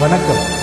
வணக்கம்.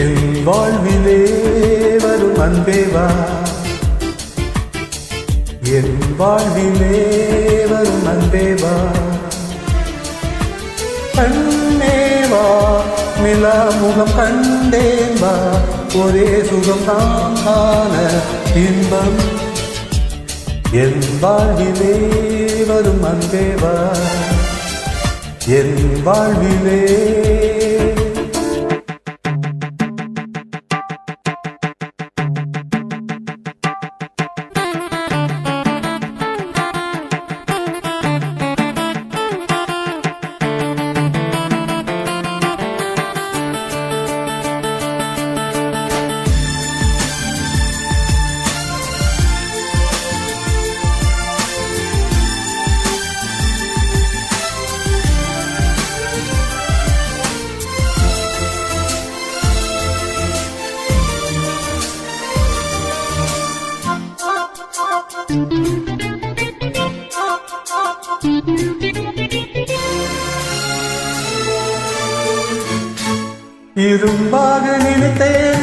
என் வாழ்விலே வரும் அன்பேவா? என் வாழ்விலே வரும் அன்பேவா? கண்ணேவா நிலா முகம் கண்டேவா ஒரே சுகம் தான் காண இன்பம். என் வாழ்விலே வரும் அன்பேவா? என் வாழ்விலே இரும்பாக நினைத்தேன்.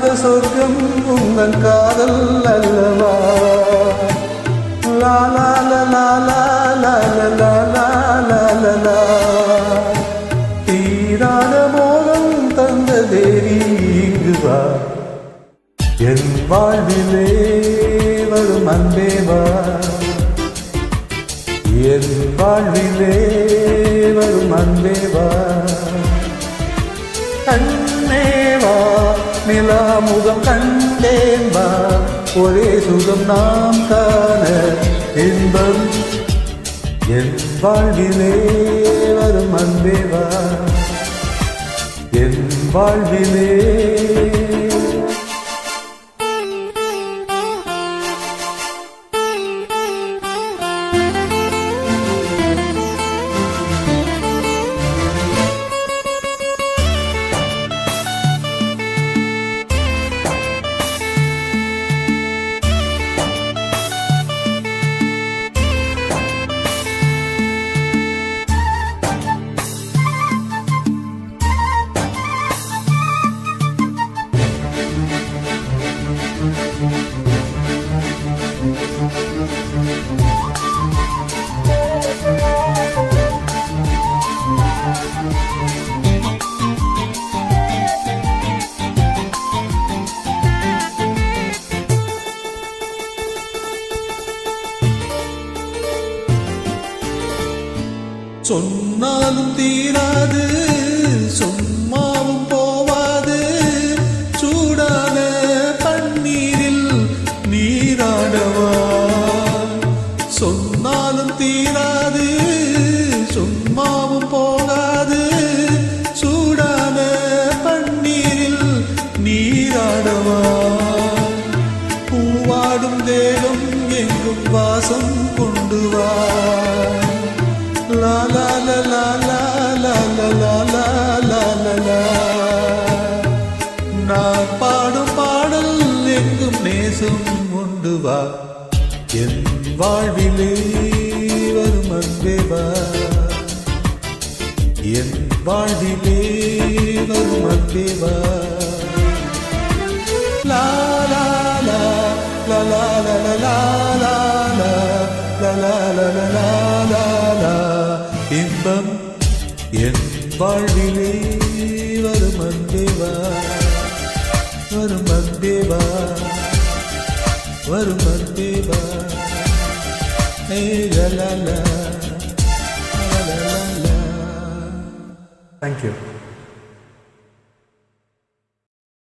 காணாத சொர்க்கம் உங்கள் காதல் அல்லவா? லாலா லாலா லாலா லாலா தீராத மோகம் தந்த தேவி இங்கு வா. என் வாழ்விலே வரும் அன்பேவா என் வாழ்விலே முகம் கண்டேன் வா. ஒரே சுகம் நாம் காண இன்பம். என் வாழ்விலே வரும் அன்பேவா என் வாழ்விலே சொன்னாலும் தீராது சும்மாவும் போவாது. சூடான பன்னீரில் நீராடவா? சொன்னாலும் தீராது சும்மாவும் போகாது. சூடான பன்னீரில் நீராடவா? பூவாடும் தேகம் எங்கும் வாசம் கொண்டு வா. கொண்டு வா என் வாழ்விலே வரும் அன்பே வா என் வாழ்விலே வரும் அன்பே வா லா லா லா லா லா லா லா லா லா லா லா லா லா இன்பம் என் வாழ்விலே வரும் அன்பேவா வரும் அன்பேவா வரும் அன்பேவா ஏ லலா லா லலா லா தேங்க்யூ